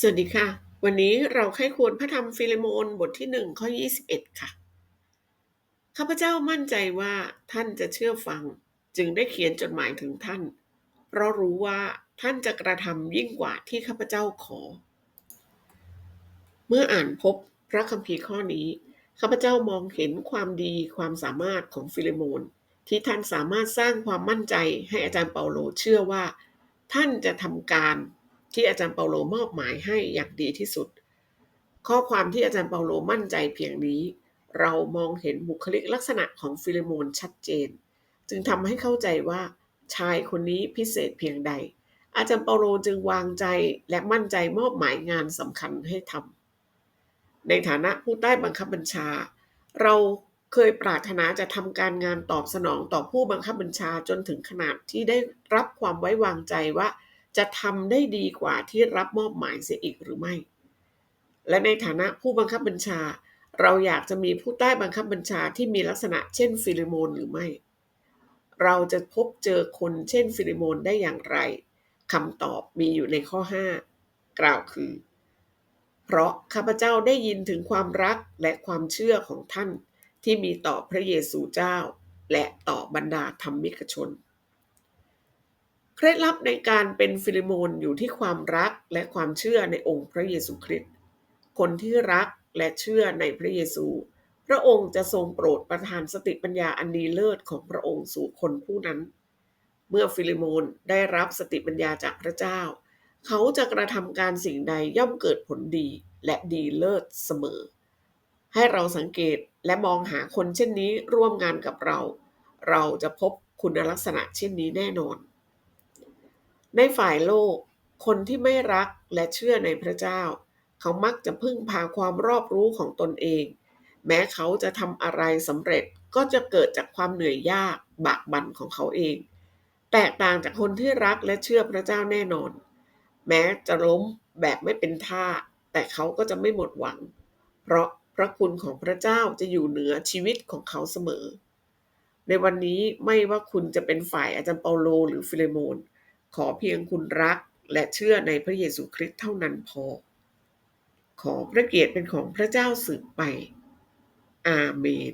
สวัสดีค่ะ วันนี้เราใคร่ควรพระธรรมฟิเลโมนบทที่ 1 ข้อ 21 ค่ะ ข้าพเจ้ามั่นใจว่าท่านจะเชื่อฟัง จึงได้เขียนจดหมายถึงท่าน เพราะรู้ว่าท่านจะกระทำยิ่งกว่าที่ข้าพเจ้าขอ เมื่ออ่านพบพระคัมภีร์ข้อนี้ ข้าพเจ้ามองเห็นความดีความสามารถของฟิเลโมน ที่ท่านสามารถสร้างความมั่นใจให้อาจารย์เปาโลเชื่อว่า ท่านจะทำการ ที่อาจารย์เปาโลมอบหมายให้อย่างดีที่สุด ข้อความที่อาจารย์เปาโลมั่นใจเพียงนี้ เรามองเห็นบุคลิกลักษณะของฟิเลโมนชัดเจน จึงทำให้เข้าใจว่าชายคนนี้พิเศษเพียงใด อาจารย์เปาโลจึงวางใจและมั่นใจมอบหมายงานสำคัญให้ทำในฐานะผู้ใต้บังคับบัญชา เราเคยปรารถนาจะทำการงานตอบสนองต่อผู้บังคับบัญชาจนถึงขนาดที่ได้รับความไว้วางใจว่า จะทำได้ดีกว่าที่รับมอบหมายเสียอีกหรือไม่ และในฐานะผู้บังคับบัญชา เราอยากจะมีผู้ใต้บังคับบัญชาที่มีลักษณะเช่นฟิลิโมนหรือไม่ เราจะพบเจอคนเช่นฟิลิโมนได้อย่างไรคำตอบมีอยู่ในข้อ 5 กล่าวคือ เพราะข้าพเจ้าได้ยินถึงความรักและความเชื่อของท่านที่มีต่อพระเยซูเจ้า และต่อบรรดาธรรมิกชน ล็ดลับในการเป็นฟิลิโมนอยู่ที่ความรักและความเชื่อในองค์พระเยซูคริสต์คนที่รักและเชื่อในพระเยซู พระองค์จะทรงโปรดประทานสติปัญญาอันดีเลิศของพระองค์สู่คนผู้นั้น เมื่อฟิลิโมนได้รับสติปัญญาจากพระเจ้า เขาจะกระทำการสิ่งใดย่อมเกิดผลดีและดีเลิศเสมอ ให้เราสังเกตและมองหาคนเช่นนี้ร่วมงานกับเรา เราจะพบคุณลักษณะเช่นนี้แน่นอน ในฝ่ายโลก คนที่ไม่รักและเชื่อในพระเจ้า เขามักจะพึ่งพาความรอบรู้ของตนเอง แม้เขาจะทำอะไรสำเร็จก็จะเกิดจากความเหนื่อยยากบากบั่นของเขาเอง แตกต่างจากคนที่รักและเชื่อพระเจ้าแน่นอน แม้จะล้มแบบไม่เป็นท่า แต่เขาก็จะไม่หมดหวัง เพราะพระคุณของพระเจ้าจะอยู่เหนือชีวิตของเขาเสมอ ในวันนี้ไม่ว่าคุณจะเป็นฝ่ายอาจารย์เปาโล หรือฟิเลโมน ขอเพียงคุณรักและเชื่อในพระเยซูคริสต์เท่านั้นพอ ขอพระเกียรติเป็นของพระเจ้าสืบไป อาเมน